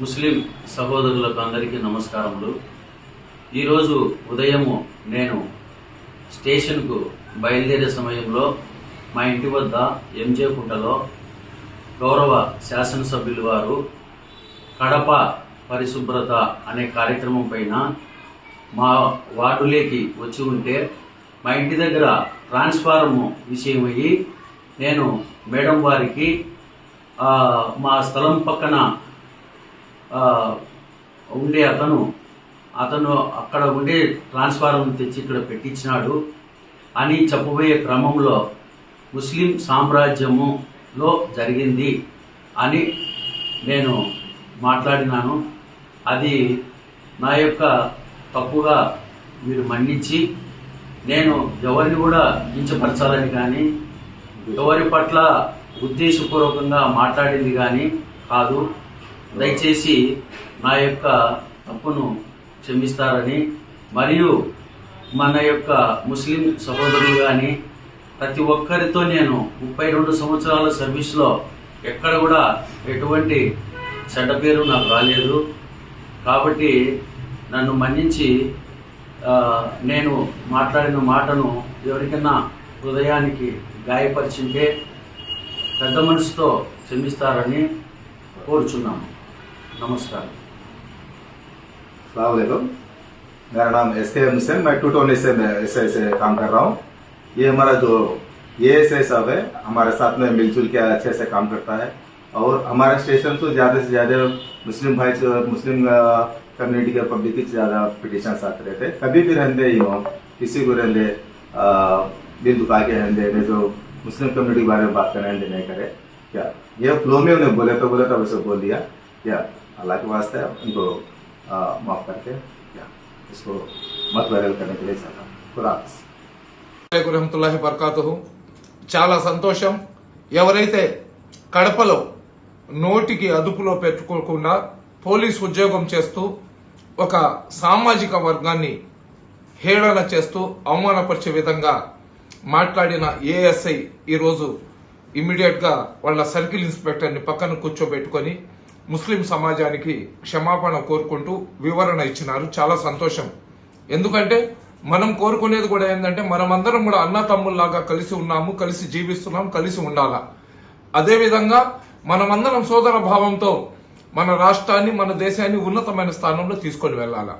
ముస్లిం సహోదరులకు అందరికీ నమస్కారములు. ఈరోజు ఉదయము నేను స్టేషన్కు బయలుదేరే సమయంలో మా ఇంటి వద్ద ఎంజే కుంటలో గౌరవ శాసనసభ్యులు వారు కడప పరిశుభ్రత అనే కార్యక్రమం పైన మా వార్డులోకి వచ్చి ఉంటే మా ఇంటి దగ్గర ట్రాన్స్ఫార్మ్ విషయమయ్యి నేను మేడం వారికి మా స్థలం పక్కన ఉండే అతను అతను అక్కడ ఉండే ట్రాన్స్ఫారం తెచ్చి ఇక్కడ పెట్టించినాడు. అని చెప్పబోయే క్రమంలో ముస్లిం సామ్రాజ్యములో జరిగింది అని నేను మాట్లాడినాను. అది నా యొక్క తప్పుగా మీరు మన్నించి నేను ఎవరిని కూడా కించపరచాలని కానీ ఎవరి పట్ల ఉద్దేశపూర్వకంగా మాట్లాడింది కానీ కాదు. దయచేసి నా యొక్క తప్పును క్షమిస్తారని మరియు మన యొక్క ముస్లిం సహోదరులు కానీ ప్రతి ఒక్కరితో నేను ముప్పై రెండు సంవత్సరాల సర్వీస్లో ఎక్కడ కూడా ఎటువంటి చెడ్డ పేరు నాకు రాలేదు. కాబట్టి నన్ను మన్నించి నేను మాట్లాడిన మాటను ఎవరికైనా హృదయానికి గాయపరిచింటే పెద్ద మనసుతో క్షమిస్తారని కోరుచున్నాము. नमस्कार। सलामकुम मेरा नाम एस के हुसैन मैं टू टाउन एस आई से काम कर रहा हूँ। ये हमारा जो ये एस आई साहब है, हमारे साथ में मिलजुल के अच्छे से काम करता है। और हमारे स्टेशन तो से ज़्यादा से ज़्यादा मुस्लिम भाई मुस्लिम कम्युनिटी के पब्लिक ज़्यादा पिटिशन आते रहते हैं। कभी भी रहते ही हों, किसी को रहते दिल दुखा के रहते नहीं तो मुस्लिम कम्युनिटी के बारे में बात करें नहीं करे। क्या? ये फ्लो में उन्हें बोले तो बोले तो वैसे बोल दिया। क्या? अल्लाह के वास्ते उनको आ, माफ करके या इसको मत वायरल करने के लिए चाहता हूँ खुदा हाफिज़ రహమతుల్లాహి బర్కాతుహు చాలా సంతోషం ఎవరైతే కడపలో నోటికి అదుపులో పెట్టుకోకుండా పోలీస్ ఉద్యోగం చేస్తూ ఒక సామాజిక వర్గాన్ని హేళన చేస్తూ అవమానపరిచే విధంగా మాట్లాడిన ఏఎస్ఐ ఈరోజు ఇమ్మీడియట్ గా వాళ్ళ సర్కిల్ ఇన్స్పెక్టర్ ని పక్కన కూర్చోబెట్టుకొని ముస్లిం సమాజానికి క్షమాపణ కోరుకుంటూ వివరణ ఇచ్చినారు. చాలా సంతోషం. ఎందుకంటే మనం కోరుకునేది కూడా ఏంటంటే మనమందరం కూడా అన్న తమ్ముల్లాగా కలిసి ఉన్నాము కలిసి జీవిస్తున్నాం కలిసి ఉండాలా. అదేవిధంగా మనమందరం సోదర భావంతో మన రాష్ట్రాన్ని మన దేశాన్ని ఉన్నతమైన స్థానంలో తీసుకొని వెళ్ళాలా.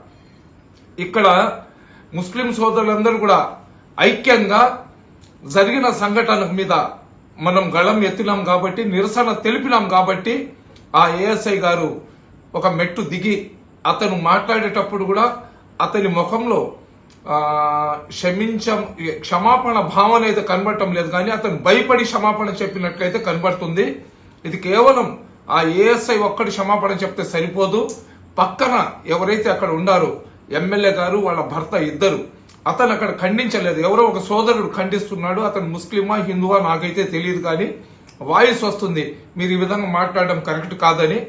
ఇక్కడ ముస్లిం సోదరులందరూ కూడా ఐక్యంగా జరిగిన సంఘటన మీద మనం గళం ఎత్తినాం కాబట్టి నిరసన తెలిపినాం కాబట్టి ఆ ఏఎస్ఐ గారు ఒక మెట్టు దిగి అతను మాట్లాడేటప్పుడు కూడా అతని ముఖంలో క్షమించ క్షమాపణ భావన అయితే కనబడటం లేదు కానీ అతను భయపడి క్షమాపణ చెప్పినట్లయితే కనబడుతుంది. ఇది కేవలం ఆ ఏఎస్ఐ ఒక్కడి క్షమాపణ చెప్తే సరిపోదు. పక్కన ఎవరైతే అక్కడ ఉండారో ఎమ్మెల్యే గారు వాళ్ళ భర్త ఇద్దరు అతను అక్కడ ఖండించలేదు. ఎవరో ఒక సోదరుడు ఖండిస్తున్నాడు. అతను ముస్లిమా హిందువా నాకైతే తెలియదు కానీ వాయిస్ వస్తుంది. మీరు ఈ విధంగా మాట్లాడడం కరెక్ట్ కాదని.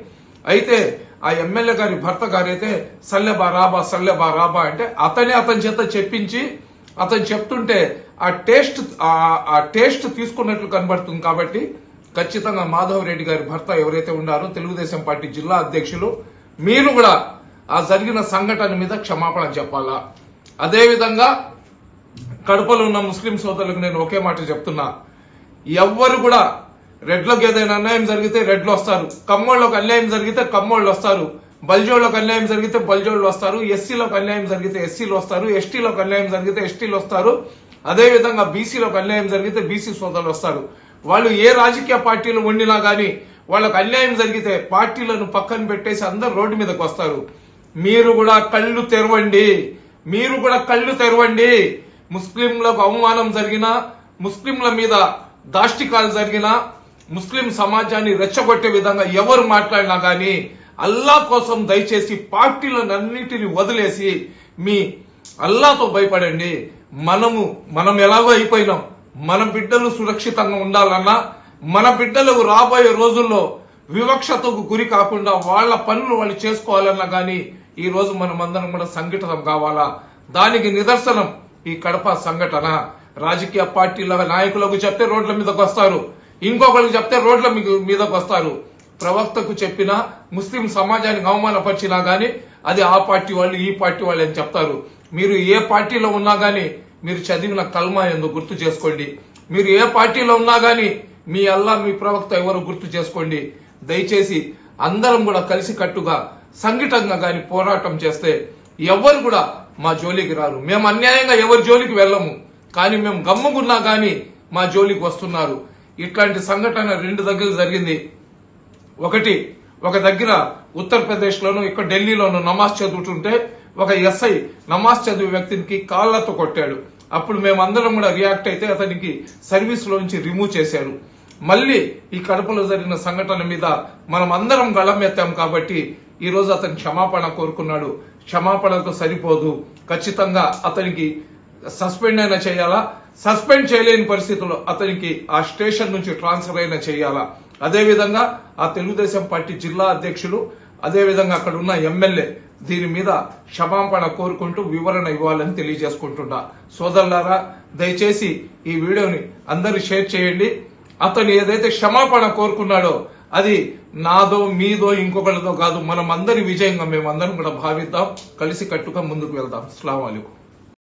అయితే ఆ ఎమ్మెల్యే గారి భర్త గారైతే సల్లెబా రాబా సల్లెబా రాబా అంటే అతనే అతని చేత చెప్పించి అతను చెప్తుంటే ఆ టేస్ట్ ఆ- టేస్ట్ తీసుకున్నట్లు కనబడుతుంది కాబట్టి ఖచ్చితంగా మాధవ్ రెడ్డి గారి భర్త ఎవరైతే ఉన్నారో తెలుగుదేశం పార్టీ జిల్లా అధ్యక్షులు మీరు కూడా ఆ జరిగిన సంఘటన మీద క్షమాపణ చెప్పాలా? అదేవిధంగా కడపలో ఉన్న ముస్లిం సోదరులకు నేను ఒకే మాట చెప్తున్నా. ఎవ్వరు కూడా రెడ్లకు ఏదైనా అన్యాయం జరిగితే రెడ్లు వస్తారు. కమ్మోళ్ళకి అన్యాయం జరిగితే కమ్మోళ్ళు వస్తారు. బల్జోళ్ళకి అన్యాయం జరిగితే బల్జోళ్ళు వస్తారు. ఎస్సీలోకి అన్యాయం జరిగితే ఎస్సీలు వస్తారు. ఎస్టీలోకి అన్యాయం జరిగితే ఎస్టీలు వస్తారు. అదేవిధంగా బీసీలోకి అన్యాయం జరిగితే బీసీ సోదరులు వస్తారు. వాళ్ళు ఏ రాజకీయ పార్టీలు ఉండినా గానీ వాళ్ళకి అన్యాయం జరిగితే పార్టీలను పక్కన పెట్టేసి అందరు రోడ్డు మీదకి వస్తారు. మీరు కూడా కళ్ళు తెరవండి. మీరు కూడా కళ్ళు తెరవండి. ముస్లింలకు అవమానం జరిగినా ముస్లింల మీద దాష్టికాలు జరిగినా ముస్లిం సమాజాన్ని రెచ్చగొట్టే విధంగా ఎవరు మాట్లాడినా కానీ అల్లా కోసం దయచేసి పార్టీలన్నిటిని వదిలేసి మీ అల్లాతో భయపడండి. మనము మనం ఎలాగో అయిపోయినాం. మన బిడ్డలు సురక్షితంగా ఉండాలన్నా మన బిడ్డలు రాబోయే రోజుల్లో వివక్షతకు గురి కాకుండా వాళ్ళ పనులు వాళ్ళు చేసుకోవాలన్నా కానీ ఈ రోజు మనం అందరం కూడా సంఘటితం కావాలా? దానికి నిదర్శనం ఈ కడప సంఘటన. రాజకీయ పార్టీల నాయకులకు చెప్తే రోడ్ల మీదకి వస్తారు. ఇంకొకరికి చెప్తే రోడ్ల మీ- మీదకి వస్తారు. ప్రవక్తకు చెప్పినా ముస్లిం సమాజానికి అవమానపరిచినా గాని అది ఆ పార్టీ వాళ్ళు ఈ పార్టీ వాళ్ళు అని చెప్తారు. మీరు ఏ పార్టీలో ఉన్నా గాని మీరు చదివిన కల్మా ఎందుకు గుర్తు చేసుకోండి. మీరు ఏ పార్టీలో ఉన్నా గాని మీ అల్లా మీ ప్రవక్త ఎవరు గుర్తు చేసుకోండి. దయచేసి అందరం కూడా కలిసి కట్టుగా సంఘటితంగా గాని పోరాటం చేస్తే ఎవరు కూడా మా జోలికి రారు. మేము అన్యాయంగా ఎవరి జోలికి వెళ్ళము. కానీ మేము గమ్ముగున్నా గాని మా జోలికి వస్తున్నారు. ఇట్లాంటి సంఘటన రెండు దగ్గర జరిగింది. ఒకటి ఒక దగ్గర ఉత్తరప్రదేశ్ లోను ఇక్కడ ఢిల్లీలోను నమాజ్ చదువుతుంటే ఒక ఎస్ఐ నమాజ్ చదివే వ్యక్తికి కాళ్ళతో కొట్టాడు. అప్పుడు మేమందరం కూడా రియాక్ట్ అయితే అతనికి సర్వీస్లో నుంచి రిమూవ్ చేశారు. మళ్ళీ ఈ కడపలో జరిగిన సంఘటన మీద మనం అందరం గళమెత్తాం కాబట్టి ఈరోజు అతను క్షమాపణ కోరుకున్నాడు. క్షమాపణకు సరిపోదు. ఖచ్చితంగా అతనికి సస్పెండ్ అయినా చేయాలా? సస్పెండ్ చేయలేని పరిస్థితుల్లో అతనికి ఆ స్టేషన్ నుంచి ట్రాన్స్ఫర్ అయినా చేయాలా? అదేవిధంగా ఆ తెలుగుదేశం పార్టీ జిల్లా అధ్యక్షులు అదేవిధంగా అక్కడ ఉన్న ఎమ్మెల్యే దీని మీద క్షమాపణ కోరుకుంటూ వివరణ ఇవ్వాలని తెలియజేసుకుంటున్నా. సోదరులారా దయచేసి ఈ వీడియోని అందరూ షేర్ చేయండి. అతను ఏదైతే క్షమాపణ కోరుకున్నాడో అది నాదో మీదో ఇంకొకరిదో కాదు మనం అందరి విజయంగా మేము అందరం కూడా భావిద్దాం. కలిసి కట్టుగా ముందుకు వెళ్దాం. అస్సలాము